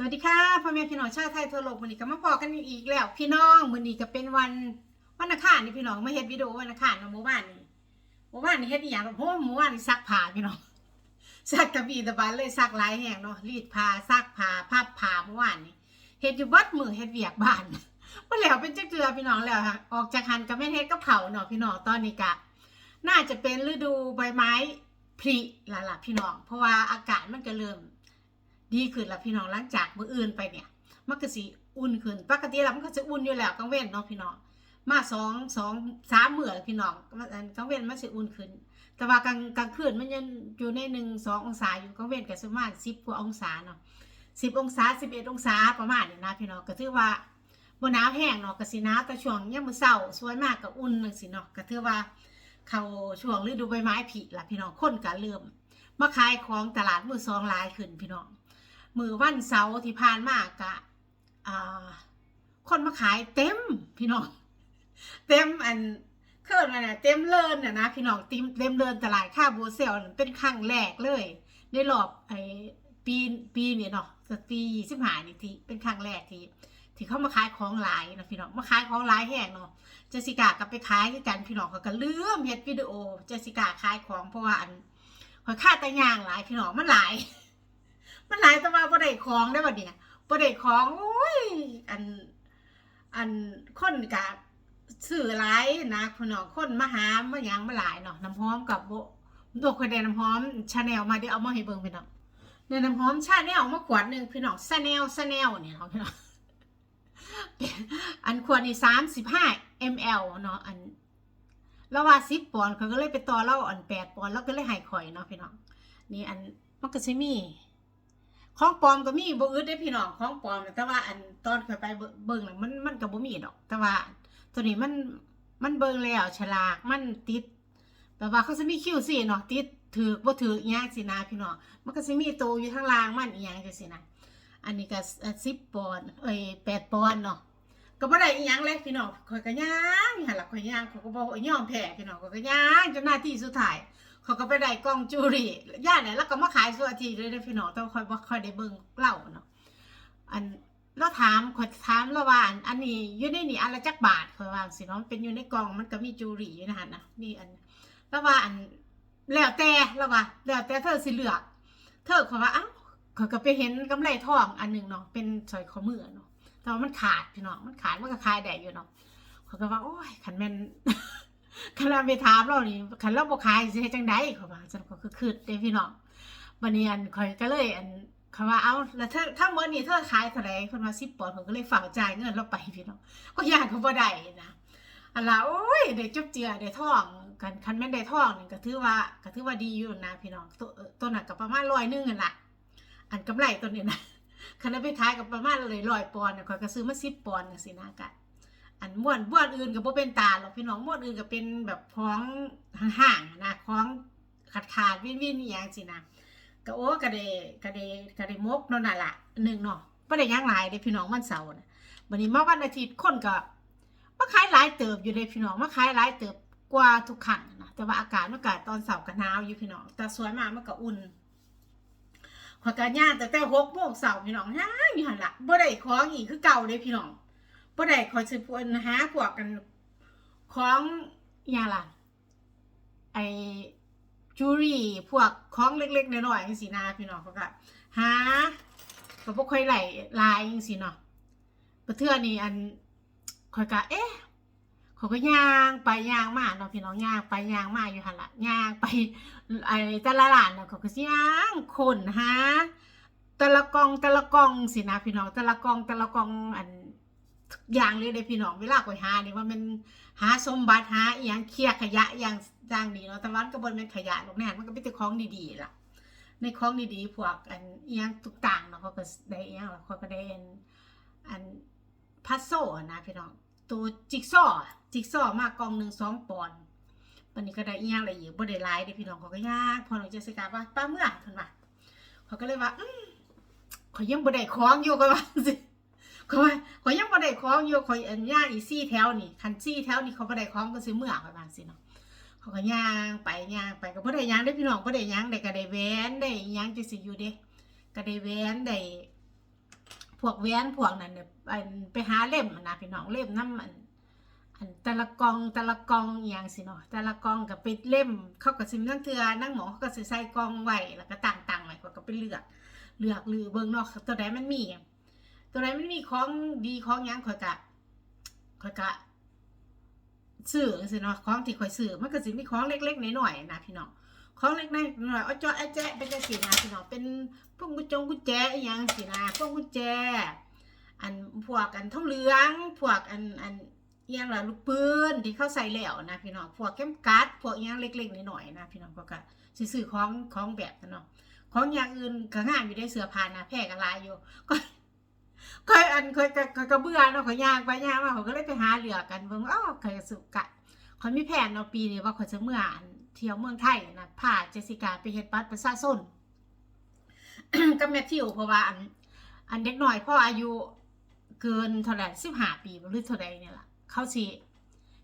สวัสดีค่ะพ่อแม่พี่น้องชาวไทยทั่วโลกวันนี้ก็มาพอกันอีกแล้ว พี่น้องวันนี้ก็เป็นวันวันอังคารนี่พี่น้องมาเฮ็ดวิดีโอวันอังคารเนาะเมื่อวานนี้เมื่อวานนี้เฮ็ดอีหยังเพราะว่าเมื่อวานนี้ซักผ้าพี่น้องซักกระบี่ตะบานเลยซักหลายแห่งเนาะรีดผ้าซักผ้าพับผ้าเมื่อวานนี้เฮ็ดอยู่บัดมือเฮ็ดเวียกบ้านบ่แล้วเป็นจักเทือพี่น้องแล้วค่ะออกจากหันก็แม่เฮ็ดกับเขาเนาะพี่น้องตอนนี้ก็น่าจะเป็นฤดูใบไม้ผลิและล่ะพี่น้อง เพราะว่าอากาศมันก็เริ่ม ดีขึ้นแล้วพี่น้องหลังจากมื้ออื่นไปเนี่ยมันก็สิอุ่นขึ้นปกติแล้วมันก็จะอุ่นอยู่แล้วกลางเว้นเนาะพี่น้องมาสองสองสามมื้อพี่น้องอังเว้นมันสิอุ่นขึ้น แต่ว่ากลางกลางคืนมันยังอยู่ในหนึ่งสององศาอยู่กลางเว้นก็ประมาณสิบกว่าองศาเนาะสิบองศาสิบเอ็ดองศาประมาณนี้นะพี่น้องก็ถือว่าบ่หนาวแห้งเนาะก็สินาแต่ช่วงยามมื้อเช้าสวยมากก็อุ่นจังซี่เนาะก็ถือว่าเขาช่วงฤดูใบไม้ผลิละพี่น้องคนก็เริ่มมาขายของตลาดมือสองหลายขึ้นพี่น้อง มือวันเสาร์ที่ผ่านมากะคนมาขายเต็มพี่น้อง เต็มอันเคลื่อนมาเนี่ยเต็มเลินน่ะนะพี่น้องเต็มเต็มเลินตลาดค่าบัวเซลเป็นครั้งแรกเลยในรอบไอ้ปีปีเนี่ยเนาะปีสิบหานี่ที่เป็นครั้งแรกที่ที่เขามาขายของหลายนะพี่น้องมาขายของหลายแห่งเนาะเจสิกาก็ไปขายกันพี่น้องเขาก็ลืมเฮ็ดวิดีโอเจสิกาขายของเพราะว่าอันคอยค่าแต่ย่างหลายพี่น้องมันหลาย มันหลายแต่ว่าบ่ได้ของได้บัดเนี่ยบ่ได้ของโอ้ยอัน อันคนกะซื้อหลายนะพี่น้องคนมาหามาหยังมาหลายเนาะน้ำหอมกับโบโดกคนได้น้ำหอมชาแนลมาเดี๋ยวเอามาให้เบิ่งพี่น้องในน้ำหอมชาแนลมาขวดหนึ่งพี่น้องชาแนลชาแนลเนี่ยเนาะพี่น้องอันขวดนี่35 ml เนาะอันแล้วว่า10ปอนด์เขาก็เลยไปต่อเล่าอัน8ปดปอนด์แล้วก็เลยให้ข่อยเนาะพี่น้องนี่อันมันก็สิมี ของปลอมก็มีบ่อึดได้พี่น้องของปลอมแต่ว่าอันตอนเคยไปเบิ่งมันมันก็บ่มีดอก แต่ว่าตัวนี้มันมันเบิ่งแล้วฉลากมันติดแบบว่าเขาจะมีคิวสิเนาะติดถือบ่ถืออีหยังสินะพี่น้องมันก็สิมีโตอยู่ข้างล่างมันอีหยังจังซี่นะอันนี้ก็10ปอนด์เอ้ย8ปอนด์เนาะก็บ่ได้อีหยังเลยพี่น้องข่อยก็ย่างหั่นล่ะข่อยย่างข่อยก็บ่ยอมแพ้พี่น้องข่อยก็ย่างจนหน้าที่สุดท้าย เขาก็ไปได้กล้องจูรี่ย่าเนี่ยแล้วก็มาขายสุอาทีเลยนะพี่น้องแต่ว่าค่อยบ่ค่อยได้เบิ่งเล่าเนาะอันเราถามขอถามเราว่าอันอันนี้อยู่ในนี่อันละจักบาทข่อยว่าสิเนาะมันเป็นอยู่ในกล่องมันก็มีจูรี่อยู่นะฮะนะนี่อันล้วว่าอันแล้วแต่ล้วว่าแล้วแต่เธอสิเลือก เธอข่อว่าอ้าวเข่อยก็ไปเห็นกำไรทองอันหนึ่งเนาะเป็นสร้อยข้อมือเนาะแต่ว่ามันขาดพี่น้องมันขาดมันก็ขายได้อยู่เนาะเข่อยก็ว่าโอ้ยคันแม่น คันเราไปถามเรานี่คันเราบ่ขายสิเฮ็ดจังได๋เขาว่าจังก็คือคิดเด้พี่น้องบัดนี้อันข่อยก็เลยอันเขาว่าเอ้าแล้วเธอทั้งหมดนี่เธอขายเท่าไหร่เพิ่นว่า10ปอนด์ผมก็เลยฝากจ่ายเงินเราไปพี่น้องก็ยานเขาบ่ได้นะอันละโอ้ยได้จุบเจือได้ทองกันคันแม่นได้ทองนี่ก็ถือว่าก็ถือว่าดีอยู่นะพี่น้องตัวเอ่อตัวนั้นก็ประมาณ100นึงนั่นล่ะอันกำไรตัวนี้นะคันเอาไปขายก็ประมาณเลย100ปอนด์น่ะข่อยก็ซื้อมา10ปอนด์จังซี่นะกะ อันม้วนม้วนอื่นก็บ่เป็นตาหรอกพี่น้องม้วนอื่นก็เป็นแบบของห่างๆนะของขาดขาดวินวินๆอหย่างสินะก็โอ้ก็ได้ก็ได้ก็ได้มกนาะนั่นล่ะหนึ่งเนาะบ่ได้ยังหลายเด้พี่น้องวันเสาร์น่ะบัดนี้มาวันอาทิตย์คนก็มาขายหลายเติบอยู่เด้พี่น้องมาขายหลายเติบกว่าทุกครั้งนะแต่ว่าอากาศมันก็ตอนเสาร์ก็หนาวอยู่พี่น้องแต่สวยมากมันก็อุ่นขอยก็ย่างแต่แต่6โมงเช้าพี่น้องย่างอยู่หันละบ่ได้ของอีกคือเก่าเด้พี่น้อง บ่ได้คอยสิพวนหาพวกกันของอย่างล่ะ ไอจูรี่พวกของเล็กๆน้อยๆจังซี่นะพี่น้องเขาก็หาก็บ่ค่อยไหลลายจังซี่เนาะประเทือนี้อันข่อยก็เอ๊ะเขาก็ย่างไปย่างมาเนาะพี่น้องย่างไปย่างมาอยู่หันละย่างไปไอ้แต่ละร้านเนาะเขาก็สิย่างคนหาแต่ละกองแต่ละกองสินะพี่น้องแต่ละกองแต่ละกองอัน อย่างเลยเลยพี่น้องเวลาไปหาเนี่ยว่ามันหาสมบัติหาอหย่างเคลียร์ขยะอย่างอย่างนี้เนาะแต่วันก็บ่แม่นขยะหรอกแน่มันก็เป็นแต่ของดีๆล่ะ ในของดีๆพวกอันอหย่างตุกต่างเนาะเขาก็ได้อหย่างเขาก็ได้อันอันพัซโซอะนะพี่น้องตัวจิกซอจิกซอมากกองหนึ่งสองปอนด์วันนี้ก็ได้อหย่างอะไรอีกบ่ได้ลายเด้พี่น้องเขาก็ยากพอหนูจะสิกาว่าป้าเมื่อเพิ่นว่าเขาก็เลยว่าอืมเขายังบ่ได้ของอยู่ก็ว่าสิ เขาว่าเขายังบ่ได้ของอยู่เขาอันย่างอีซี่แถวนี่คันซี่แถวนี่เขาบ่ได้ของก็สิเมื่อประมาณสิเนาะเขาก็ย่างไปย่างไปก็บ่ได้ย่างได้พี่น้องบ่ได้ย่างได้ก็ได้แหวนได้หยังจังสิอยู่เด้ก็ได้แหวนได้พวกแหวนพวกนั้นเนี่ยไปหาเล่มนะพี่น้องเล่มน้ำอันอันแต่ละกองแต่ละกองอย่างสิเนาะแต่ละกองกับไปเล่ม เขาก็สิมนั่งเทือนั่งหมอเขาก็สิใส่กองไว้แล้วก็ต่างต่างๆไว้เขาก็ไปเลือก เลือกหรือเบิ่งนาะตัวใดมันมี ตัวใดมันมีของดีของยังข่อยกะข่อยกะซื้อสิเนาะของที่ข่อยซื้อมันก็สิมีของเล็กๆน้อยๆนะพี่น้องของเล็กๆน้อยๆเอาจอไอ้แจ๊ะเป็นจังซี่นะพี่น้องเป็นพวกกุญจงกุญแจอีหยังสินะพวกกุญแจ อันพวกอันท่องเหลืองพวกอันอันเอียงละลูกปืนที่เขาใส่แล้วนะพี่น้องพวกเข้มกัดพวกเอียงเล็กๆน้อยๆนะพี่น้องก็ก็สิซื้อของของแบบนั้นเนาะของอย่างอื่นก็งามอยู่ได้เสื้อผ้านะแพร่กันลายอยู่ก็ เคยอันเคยก็ก็ก็เบื่อเนาะขอยย่างไปย่างมาเขาก็เลยไปหาเหลือกันเบิ่งอ้าวเคยสุกะขอยมีแผนเนาปีนี้ว่าเขอยจะเมื่ออันเที่ยวเมืองไทยนะพาเจสิกาไปเฮ็ดบัตรประชาชนกับแมทธิวเพราะว่าอันอันเด็กหน่อยพ่ออายุเกินเท่าไหร่สิบห้าปีหรือเท่าใดเนี่ยล่ะเขาสิ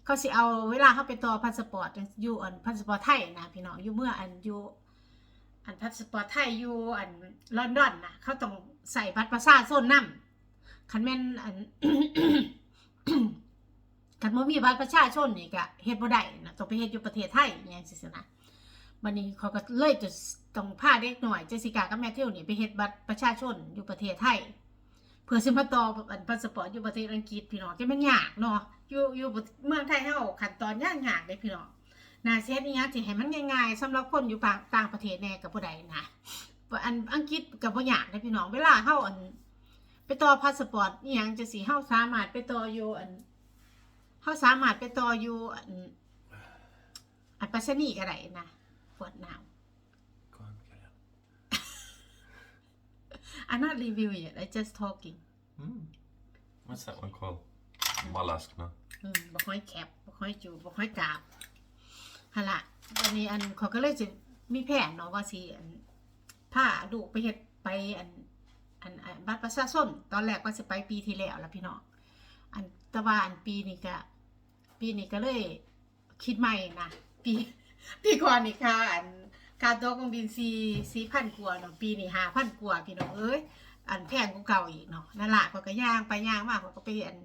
เขาสิเอาเวลาเขาไปต่อพาสปอร์ตอยู่อันพาสปอร์ตไทยนะพี่น้องอยู่เมื่ออันอยู่อันพาสปอร์ตไทยอยู่อันลอนดอนนะเขาต้องใส่บัตรประชาชนนำ คันแม่นอันคันบ่มีบัตรประชาชนนี่ก็เฮ็ดบ่ได้นะต้องไปเฮ็ดอยู่ประเทศไทยอย่างซี้นะบัดนี้เขาก็เลยจะต้องพาเด็กหน่อยเจสิก้ากับแมทธิวนี่ไปเฮ็ดบัตรประชาชนอยู่ประเทศไทยเพื่อสิมาต่ออันพาสปอร์ตอยู่ประเทศอังกฤษพี่น้องจะมันยากเนาะอยู่อยู่เมืองไทยเฮาขั้นตอนยากยากเลยพี่น้องนาเสียนี่ยังสิให้มันง่ายๆสำหรับคนอยู่ต่างต่างประเทศแน่กับผู้ใดนะอันอังกฤษกับบ่ยากเลยพี่น้องเวลาเฮาอัน ไปต่อพาสปอร์ตอีหยังจะสิเฮาสามารถไปต่ออยู่อันเฮาสามารถไปต่ออยู่อันอันปัสนีย์ก็ได้นะปวดหนาว Go on, carry on. I'm not reviewing it I just talking Mm. What's that one called? Mollusk, no? อืมบ่ค่อยแคบบ่ค่อยจูบ่ค่อยกราบหั่นล่ะวันนี้อันเขาก็เลยสิมีแผนเนาะว่าสิอันพาลูกไปเฮ็ดไปอัน อันบัตรประชาชนตอนแรกว่าจะไปปีที่แล้วละพี่น้องอันตะว่าอันปีนี้ก็ปีนี้ก็เลยคิดใหม่นะปีปีก่อนนี่ค่ะอันค่าตัวเครื่องบินซีซีพันกว่าเนาะปีนี้หาพันกว่าพี่น้องเอ้ยอันแพงกว่าเก่าอีกเนาะนั่นล่ะเขาก็ย่างไปย่างมากก็ไปอัน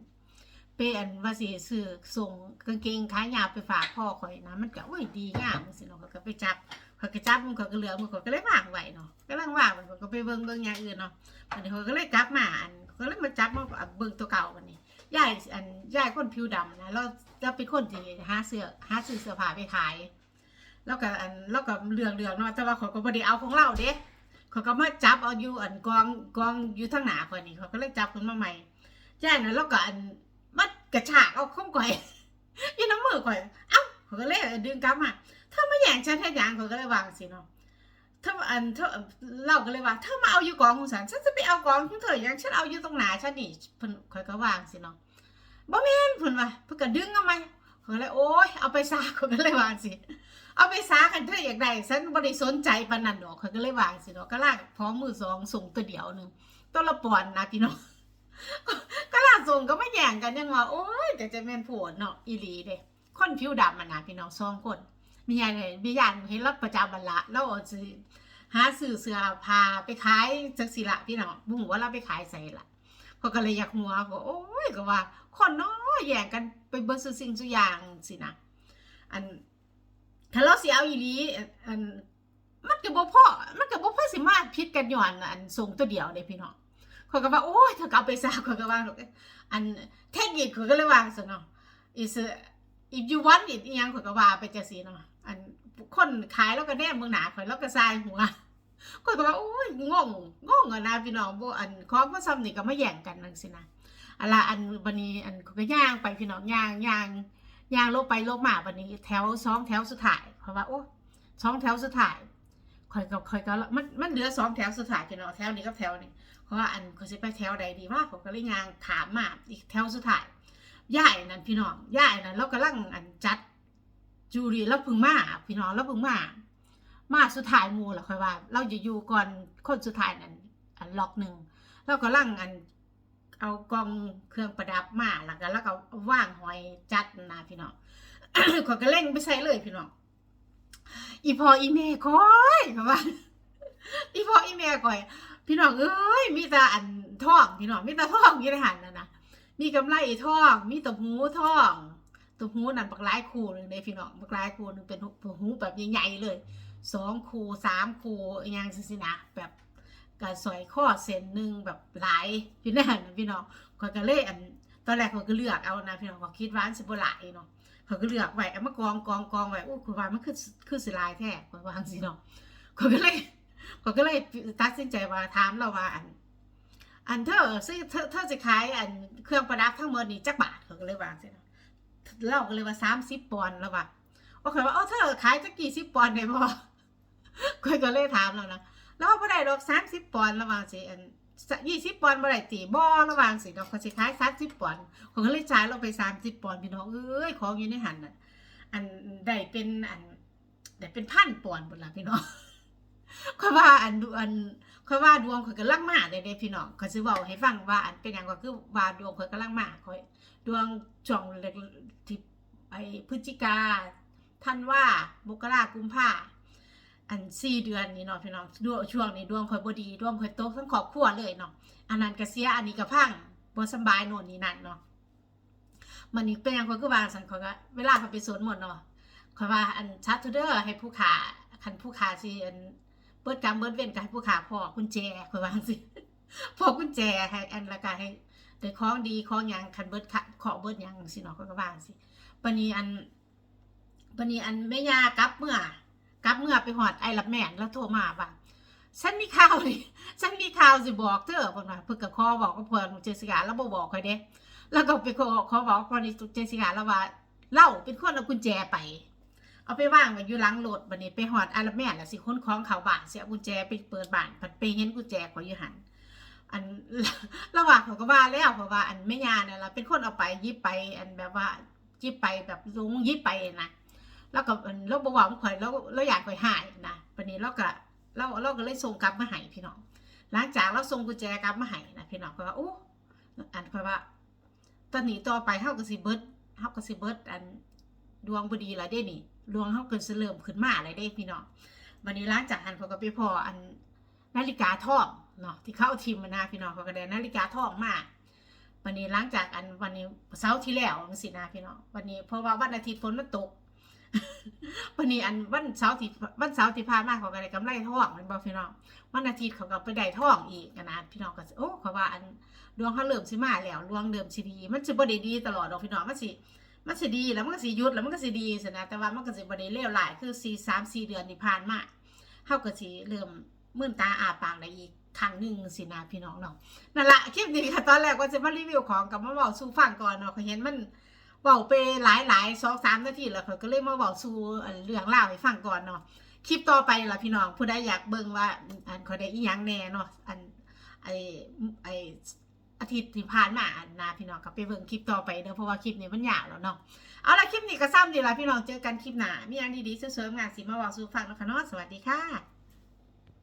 ไปอันว่าสิซื้อส่งกางเกงขายาวไปฝากพ่อข่อยนะมันก็โอ้ยดีงามจังซี่เนาะก็ไปจับเขาก็จับมันเขาก็เหลือมันเขาก็เลยวางไว้เนาะกำลังวางไว้เขาก็ไปเบิ่งเบิ่งอย่างอื่นเนาะอันนี้เขาก็เลยกลับมาอันเขาก็เลยมาจับมาเบิ่งตัวเก่าวันนี้ยายอันยายคนผิวดำนะแล้วแล้วเป็นคนที่หาเสื้อหาซื้อเสื้อผ้าไปขาย แล้วก็อันแล้วก็เรื่องเรื่องเนาะแต่ว่าเขาก็บ่ได้เอาของเราเด้เขาก็มาจับเอาอยู่อันกองกองอยู่ทางหน้าคนนี้เขาก็เลยจับขึ้นมาใหม่ยายนะแล้วก็อัน กระชากเอาข้องก่อยยี่น้ำมือก่อย เอ้าเขาก็เลยดึงกลับมาเธอมาแย่งฉันแท้ยังเขาก็เลยวางสิเนาะเธออันเธอเล่าก็เลยว่าเธอมาเอาอยู่กองของฉันฉันจะไปเอากองของเธออย่างฉันเอาอยู่ตรงหนาฉันนี่เพิ่นข่อยก็วางสิเนาะบ่แม่นเพิ่นว่าเพิ่นก็ดึงเอามาเขาก็เลยโอ๊ยเอาไปซาเขาก็เลยวางสิเอาไปซาคันเธออยากได้ฉันบ่ได้สนใจปานนั้นดอกเขาก็เลยวางสิเนาะก็ลากพร้อมมือสองส่งตัวเดียวหนึงตัวละปอนด์นะพี่น้อง ส่งก็ไม่แย่งกันยังว่าโอ้ยแต่จะเป็นผัวเนาะอีหลีเด้คนผิวดำมันนะพี่น้องสองคน มียายเลยมียายเห็นรับประจำบันละแล้วเอาหาสื่อเสื้อผ้าไปขายจักสิละพี่น้องบุ้งว่าเราไปขายใส่ละเขาก็เลยอยากหัวก็โอ้ยก็ว่า คนน้อยแย่งกันไปเบิดซื้อสิ่งสุอย่างสินะอันถ้าเราสิเอาอีหลีอันมันก็บ่พอมันก็บ่พอสิมาพิษกันหย้อนอันส่งตัวเดียวเด้พี่น้อง เขาก็ว่าโอ้ยเธอก็เอาไปซะเขาก็ว่าอันเทคนิคเขาก็เลยว่าซะเนาะ is if you want it อีหยังเขาก็ว่าไปจังซี่เนาะอันคนขายแล้วก็แนมเมืองหนาข่อยแล้วก็ทรายหัวคนก็ว่าโอ้ยงงงงอะนะพี่น้องบ่อันของบ่ซ้ำนี่ก็มาแย่งกันจังซี่นะอะล่ะอันบัดนี้อันเขาก็ย่างไปพี่น้องย่างย่างย่างลงไปลงมาบัดนี้ แถวสองแถวสุดท้ายเพราะว่าโอ้สองแถวสุดท้ายข่อยก็ข่อยก็มันมันเหลือสองแถวสุดท้ายพี่น้องแถวนี้กับแถวนี้ เพราะว่าอันเขาสิไปแถวใดดีว่าผมก็เลยยางถามมาอีกแถวสุดท้ายย่ายนั่นพี่น้องย่ายนั่นเรากำลังอันจัดจูรีแล้วพึ่งมาพี่น้องแล้วพึ่งมามาสุดท้ายมูละค่อยว่า เราจะอยู่ก่อนคนสุดท้ายนั่นอันล็อกหนึ่งเรากำลังอันเอากองเครื่องประดับมาแล้วก็แล้วก็ว่างหอยจัดนะพี่น้องขอยก็เล่งไปใส่เลยพี่น้องอีพออีเมย์คอยเขาว่าอีพออีเมย์คอย พี่น้องเอ้ยมีแต่อันท่องพี่น้องมีแต่ท่องยู่ในหันนะนะมีกำไรท่อง มีตบหูท่องตบหูนั่นบักหลายคู่หนึ่งเลยพี่น้องบักหลายคู่หนึ่งเป็นหูแบบใหญ่ๆเลยสองคู่สามคู่อหยังสินะแบบกระสอยข้อเส้นหนึ่งแบบหลายอยู่ในหันพี่น้องข้อยก็เลยอันตอนแรกข้อยก็เลือกเอานะพี่น้องก็คิดว่าอันสิบหลายเนาะข้อยก็เลือกไว้เอามากองกองกองไว้อู้คือว่ามันคือคือสิลายแท้ข้อยว่างซีเนาะข้อยก็เลย เขาก็เลยตัดสินใจว่าถามเราว่าอัน อันเธอซื้อเธอเธอจะขายอันเครื่องประดับทั้งหมดนี่จักบาทเขาก็เลยวางใช่ไหมเราก็เลยว่าสามสิบปอนด์แล้วว่าโอเคว่าเออเธอขายจักกี่สิบปอนด์ได้บ่ก็ก็เลยถามเรานะแล้วว่าบ่ได้ดอกสามสิบปอนด์ระหว่างสิอันยี่สิบปอนด์บ่ได้ตีบ่ระหว่างสิดอกเขาสิขายสามสิบปอนด์เขาก็เลยจ่ายเราไปสามสิบปอนด์พี่น้องเอ้ยของอยู่ในหันน่ะอันได้เป็นอันได้เป็นพันปอนด์หมดละพี่น้อง อยว่าอันดูอันค่อยว่าดวงข่อยกำลังมาเด้เด้พี่น้องข่อยสิเว้าให้ฟังว่าอันเป็นหยังก็คือว่าดวงข่อยกำลังมาข่อยดวงช่วงเล็กที่ไอ้พฤศจิกาธันว่ามกรากุมภาอันสี่เดือนนี่เนาะพี่น้องดวงช่วงนี้ดวงข่อยบ่ดีดวงข่อยตกทั้งครอบครัวเลยเนาะอันนั้นก็เสียอันนี้ก็พังบ่สบายโน่นนี่นั่นเนาะมันนี่เป็นหยังข่อยคือว่าซั่นข่อยก็เวลาข่อยไปสวนหมดเนาะข่อยว่าอันชัดทูเดอร์ให้ผู้ขาคันผู้ขาสิอัน เปิดกรรมเบิดเว้นก็ให้ผู้ขาพ่อกุญแจข่อยว่าจังซี่พ่อกุญแจให้อันละก็ให้ได้ของดีของยังคันเบิดขะขอเบิดยังสิเนาะข่อยก็ว่าจังซี่ปนี้อันปนี้อันแม่ยากลับเมื่อกลับเมื่อไปฮอดไอ้รับแม่นแล้วโทรมาว่าฉันมีข่าวนี่ฉันมีข่าวสิบอกเธอเพิ่นว่าเพิ่นก็ขอบอกกับเพิ่นเจสิกาแล้วบ่บอกข่อยเด้แล้วก็ไปขอขอบอกเพิ่นนี่เจสิกาแล้วว่าเล่าเป็นคนเอากุญแจไป เอาไปวางไว้อยู่หลังรถบัดนี้ไปหอดอารแม่ล้วสิค้นของเขาบ้านเสียกุญแจไปเปิดบ้านผัดไปเห็นกุญแจขออยู่หันอันระหว่างเขาก็ว่าแล้วเพราะว่าอันแม่ยาเนี่ยเราเป็นคนเอาไปยิบไป อันแบบว่ายิบไปแบบลุงยิบไปนะแล้วก็อันเราบอกว่าข่อยแล้วเราอยากข่อยหายนะวันนี้เราก็เราเราก็เลยส่งกลับมาให้พี่น้องหลังจากเราส่งกุญแจกลับมาให้นะพี่น้องก็ว่าโอ้อันข่อยว่า ตอนนี้ต่อไปเฮาก็สิเบิดเฮาก็สิเบิดอันดวงบดีละเด้นี่ ดวงเขาเกิดเสริมขึ้นมาอะไรได้พี่น้องวันนี้หล้างจากอันเขาก็ไปพออันนาฬิกาทองเนาะที่เขาเอาทีมมานาพี่น้องเขาก็ได้นาฬิกาทองมาวันนี้ล้างจากอันวันนี้เสาร์ที่แล้วมันสินะพี่น้องวันนี้เพราะว่าวันอาทิตย์ฝนมันตกวันนี้อันวันเสาร์ที่วันเสาร์ที่ผ่านมาเขาก็ได้กำไรทองมันบอกพี่น้องวันอาทิตย์เขาก็ไปได้ทองอีกนะพี่น้องก็โอ้เขาว่าอันดวงเขาเริ่มสิมาแล้วดวงเดิมสิดี มันจะบ่ได้ดีตลอดดอกพี่น้องมันสิ มันสิดีแล้วมันก็สิยุดแล้วมันก็สิดีสินะแต่ว่ามันก็สิบ่ได้เลวหลายคือสี่สามสี่เดือนที่ผ่านมาเฮาก็สิเริ่มมื่นตาอาปากได้อีกครั้งหนึ่งสินะพี่น้องเนาะนั่นละคลิปนี้ค่ะตอนแรกว่าจะมารีวิวของกับมาเว้าสู่ฟังก่อนเนาะเขาเห็นมันเว้าไปหลายหลายสองสามนาทีแล้วเขาก็เลยมาเว้าสู่เรื่องราวให้ฟังก่อนเนาะคลิปต่อไปล่ะพี่น้องผู้ใดอยากเบิ่งว่าอันเขาได้อีหยังแน่เนาะอันไอไอ อาทิตย์ที่ผ่านมาอันนะพี่น้องก็ไปเบิ่งคลิปต่อไปเด้อเพราะว่าคลิปนี้มันยาวแล้วเนาะเอาละคลิปนี้ก็ซ้ำดีละพี่น้องเจอกันคลิปหน้ามีอันดีๆเสริมๆงานสีมาบอกสู่ฟังนะคะเนาะสวัสดีค่ะ